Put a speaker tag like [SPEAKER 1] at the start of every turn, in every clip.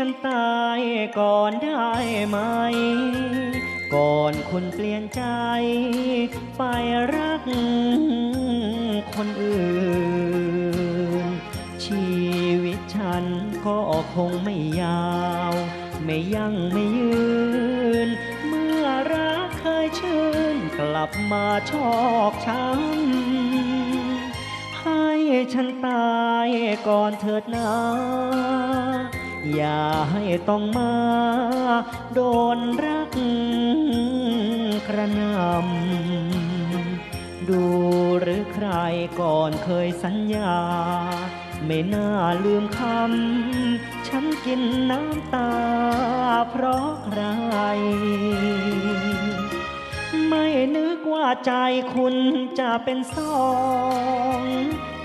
[SPEAKER 1] ฉันตายก่อนได้ไหม ก่อนคุณเปลี่ยนใจ ไปรักคนอื่น ชีวิตฉันก็คงไม่ยาว ไม่ยั่งไม่ยืน เมื่อรักเคยชื่น กลับมาชอกช้ำให้ฉันตายก่อนเถิดนา อย่าให้ต้องมา โดนรักกระนำดูหรือใครก่อนเคยสัญญา ไม่น่าลืมคำฉันกินน้ำตาเพราะใคร ไม่นึกว่าใจคุณจะเป็นสอง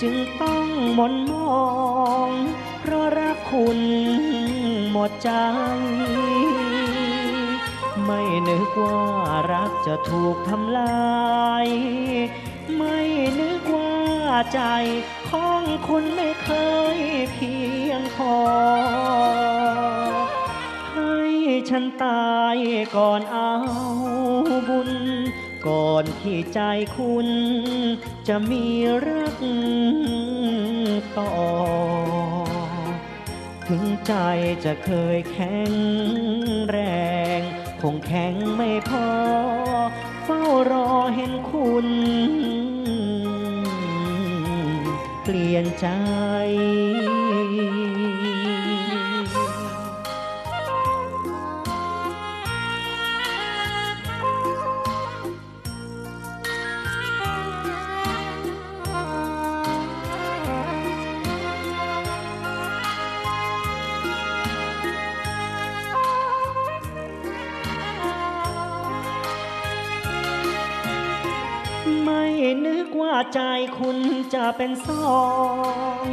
[SPEAKER 1] จึงต้องหมนมอง เพราะรักคุณ ดใจ ไม่นึกว่ารักจะถูกทำลาย ไม่นึกว่าใจของคุณไม่เคยเพียงพอ ให้ฉันตายก่อนเอาบุญ ก่อนที่ใจคุณจะมีรักต่อ ถึงใจจะเคยแข็งแรง คงแข็งไม่พอ เฝ้ารอเห็นคุณ เปลี่ยนใจ ว่าใจคุณจะเป็นสอง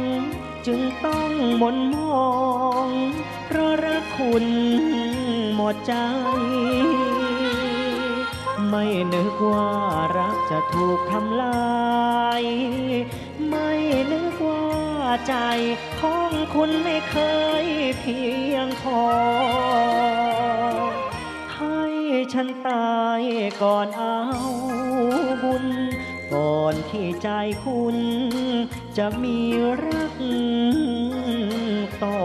[SPEAKER 1] จึงต้องหมนมอง เพราะรักคุณหมดใจ ไม่นึกว่ารักจะถูกทำลาย ไม่นึกว่าใจของคุณไม่เคยเพียงพอให้ฉันตายก่อนเอาบุญ ก่อนที่ใจคุณ จะมีรักต่อ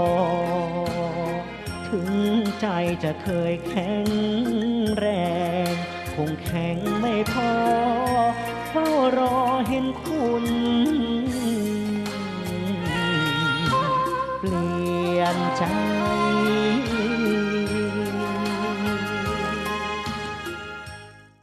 [SPEAKER 1] ถึงใจจะเคยแข็งแรง คงแข็งไม่พอเฝ้ารอเห็นคุณเปลี่ยนใจ